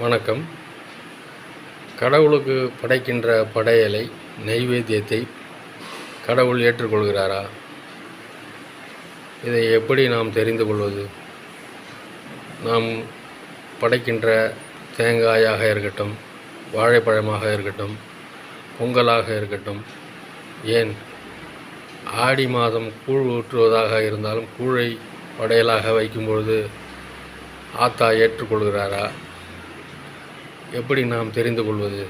வணக்கம். கடவுளுக்கு படைக்கின்ற படையலை நைவேத்தியத்தை கடவுள் ஏற்றுக்கொள்கிறாரா? இதை எப்படி நாம் தெரிந்து கொள்வது? நாம் படைக்கின்ற தேங்காயாக இருக்கட்டும் வாழைப்பழமாக இருக்கட்டும் பொங்கலாக இருக்கட்டும் ஏன் ஆடி மாதம் கூழ் ஊற்றுவதாக இருந்தாலும் கூழை படையலாக வைக்கும்பொழுது ஆத்தா ஏற்றுக்கொள்கிறாரா? எப்படி நாம் தெரிந்து கொள்வது?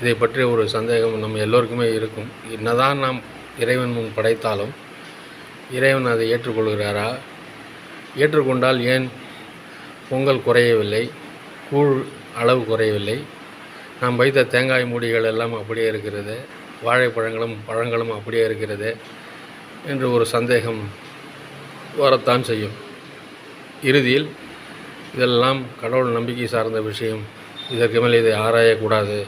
இதை பற்றிய ஒரு சந்தேகம் நம்ம எல்லோருக்குமே இருக்கும். என்னதான் நாம் இறைவன் முன் படைத்தாலும் இறைவன் அதை ஏற்றுக்கொள்கிறாரா? ஏற்றுக்கொண்டால் ஏன் பொங்கல் குறையவில்லை? கூழ் அளவு குறையவில்லை? நாம் வைத்த தேங்காய் மூடிகள் எல்லாம் அப்படியே இருக்கிறது. வாழைப்பழங்களும் பழங்களும் அப்படியே இருக்கிறது என்று ஒரு சந்தேகம் வரத்தான் செய்யும். இறுதியில் இதெல்லாம் கடவுள் நம்பிக்கை சார்ந்த விஷயம். இதற்கு மேல் இதை ஆராயக்கூடாது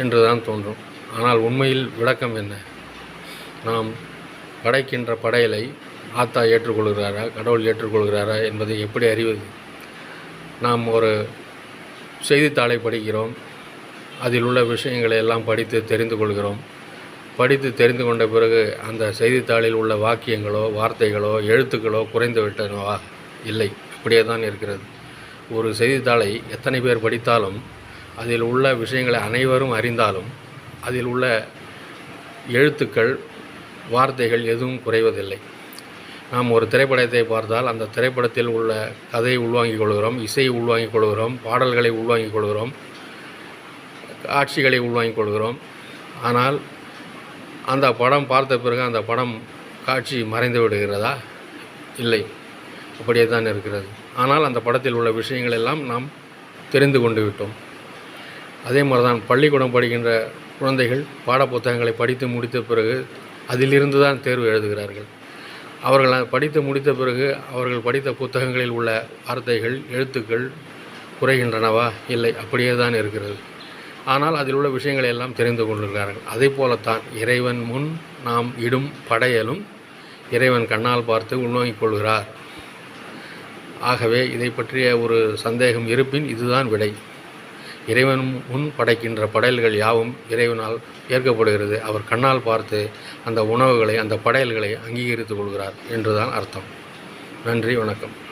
என்று தான் தோன்றும். ஆனால் உண்மையில் விளக்கம் என்ன? நாம் படைக்கின்ற படையலை ஆத்தா ஏற்றுக்கொள்கிறாரா கடவுள் ஏற்றுக்கொள்கிறாரா என்பதை எப்படி அறிவது? நாம் ஒரு செய்தித்தாளை படிக்கிறோம் அதில் உள்ள விஷயங்களை எல்லாம் படித்து தெரிந்து கொள்கிறோம். படித்து தெரிந்து கொண்ட பிறகு அந்த செய்தித்தாளில் உள்ள வாக்கியங்களோ வார்த்தைகளோ எழுத்துக்களோ குறைந்து விட்டனவா? இல்லை அப்படியே தான் இருக்கிறது. ஒரு செய்தித்தாளை எத்தனை பேர் படித்தாலும் அதில் உள்ள விஷயங்களை அனைவரும் அறிந்தாலும் அதில் உள்ள எழுத்துக்கள் வார்த்தைகள் எதுவும் குறைவதில்லை. நாம் ஒரு திரைப்படத்தை பார்த்தால் அந்த திரைப்படத்தில் உள்ள கதையை உள்வாங்கிக் கொள்கிறோம் இசையை உள்வாங்கிக் கொள்கிறோம் பாடல்களை உள்வாங்கிக் கொள்கிறோம் காட்சிகளை உள்வாங்கிக் கொள்கிறோம். ஆனால் அந்த படம் பார்த்த பிறகு அந்த படம் காட்சி மறைந்து விடுகிறதா? இல்லை. அப்படியே தான் இருக்கிறது. ஆனால் அந்த படத்தில் உள்ள விஷயங்கள் எல்லாம் நாம் தெரிந்து கொண்டு விட்டோம். அதே மாதிரி தான் பள்ளிக்கூடம் படிக்கின்ற குழந்தைகள் பாடப்புத்தகங்களை படித்து முடித்த பிறகு அதிலிருந்து தான் தேர்வு எழுதுகிறார்கள். அவர்கள் படித்து முடித்த பிறகு அவர்கள் படித்த புத்தகங்களில் உள்ள வார்த்தைகள் எழுத்துக்கள் குறைகின்றனவா? இல்லை அப்படியே தான் இருக்கிறது. ஆனால் அதில் உள்ள விஷயங்களை எல்லாம் தெரிந்து கொண்டிருக்கிறார்கள். அதே போலத்தான் இறைவன் முன் நாம் இடும் படையலும் இறைவன் கண்ணால் பார்த்து உள்வாங்கிக் கொள்கிறார். ஆகவே இதை பற்றிய ஒரு சந்தேகம் இருப்பின் இதுதான் விடை. இறைவன் முன் படைக்கின்ற படையல்கள் யாவும் இறைவனால் ஏற்கப்படுகிறது. அவர் கண்ணால் பார்த்து அந்த உணவுகளை அந்த படையல்களை அங்கீகரித்துக் கொள்கிறார் என்றுதான் அர்த்தம். நன்றி வணக்கம்.